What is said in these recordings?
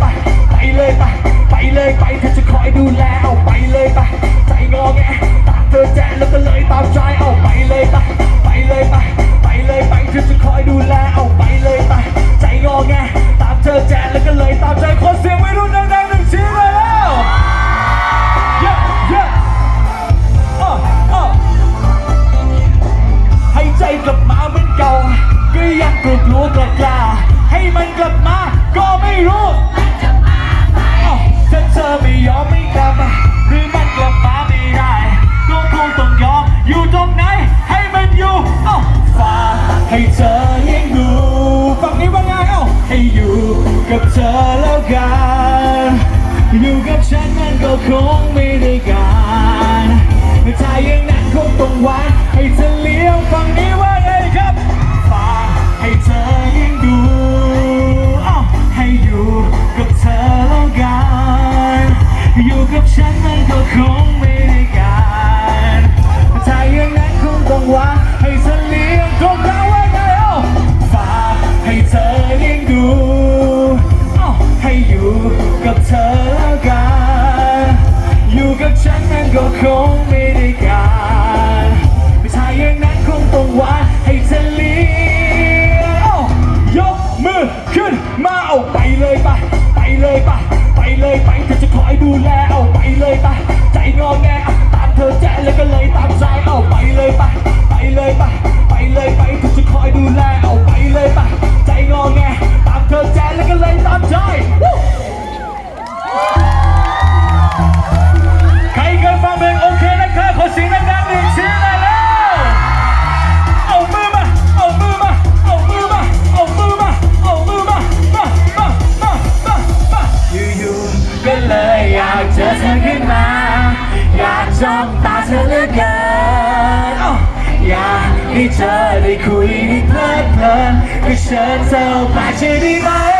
ไปเลยไป ไปเลยไป ไปเลยไปเธอจะคอยดูแลเอาไปเลยไป ใจงอแงตามเธอแจแล้วก็เลยตามใจเอาไปเลยไป ไปเลยไป ไปเลยไปเธอจะคอยดูแลเอาไปเลยไป ใจงอแงตามเธอแจแล้วก็เลยตามใจขอเสียงไว้รุ่นดังๆหนึ่งทีเลยแล้ว Yeah yeah อ้ออ้อให้ใจกลับมาเหมือนเก่า ก็ยังกลัวกลัวกล้า ให้เธอเลี้ยงดูฝั่งนี้ว่าไงเอ้าให้อยู่กับเธอแล้วกันอยู่กับฉันมันก็คงไม่ได้การถ้าอย่างนั้นคงต้องวางให้เธอเลี้ยวฝั่งนี้ว่าไงครับฝากให้เธอยังดูอ้าวให้อยู่กับเธอแล้วกันอยู่กับฉันมันก็คงไม่ ก็คงไม่ได้การถ้าอย่างนั้นคงต้องวางให้เธอเลี้ยงอ้าวยกมือขึ้นมาเอาไปเลยไปไปเลยไปไปเลยไปเธอจะคอยดูแลเอาไปเลยไปใจงอแงตามเธอแจ้แล้วก็เลยตามใจเอาไปเลยไปไปเลยไปไปเลยไปเธอจะคอยดูแล เธอเหลือเกินอยากให้เธอได้คุยให้เพลิดเพลินก็เชิญเธอออกมาใช่ได้ไหม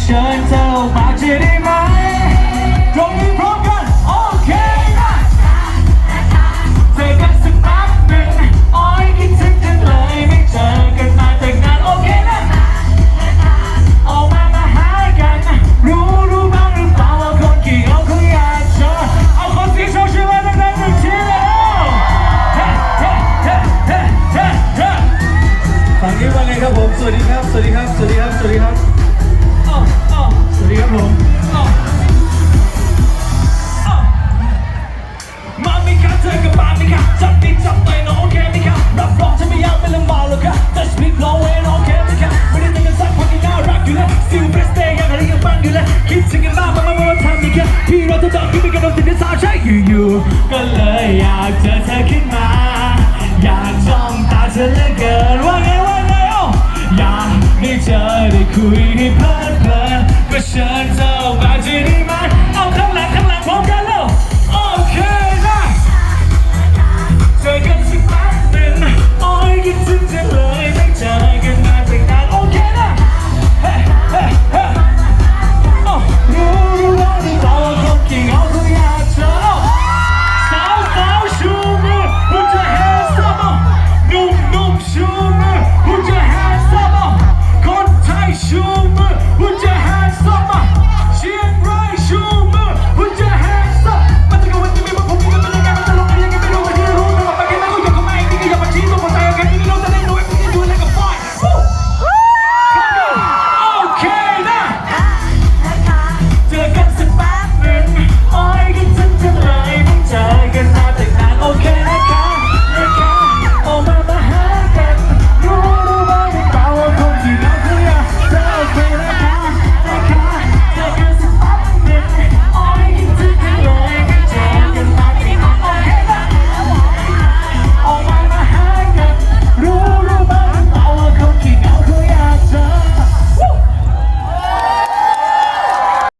เชิญเธอออกมาจะได้ไหมตรงนี้พร้อมกันโอเคนะเจอกันสักแป๊บหนึ่งอ้อยคิดถึงจังเลยไม่เจอกันมาแต่งนานโอเคนะออกมามาหากันรู้รู้บ้างหรือเปล่าว่าคนขี้เอาเขาอยากเจอเอาคนที่ชอบชื่อว่าดังๆหนึ่งทีแล้วเฮ้เฮ้เฮ้เฮ้เฮ้เฮ้ฝั่งนี้ว่าไงครับผมสวัสดีครับสวัสดีครับสวัสดีครับสวัสดีครับ จับดิดจับต่อยน้องโอเคไหมคะรับรองจะไม่ยากไม่ลำบากหรอกค่ะ Just speak low and โอเคไหมคะไม่ได้ตั้งกันสักพักยังน่ารักอยู่แล้ว Still best day ยังอะไรยังฟังอยู่แล้วคิดถึงกันมากมันไม่ว่าทำอีกแค่พี่เราจะดังขึ้นไปกันโดนติดในสาวใช่อยู่ๆก็เลยอยากเจอเธอขึ้นมา อยากจ้องตาเธอเหลือเกินว่าไงว่าไงเอ้าอยากได้เจอได้คุยได้เพลิ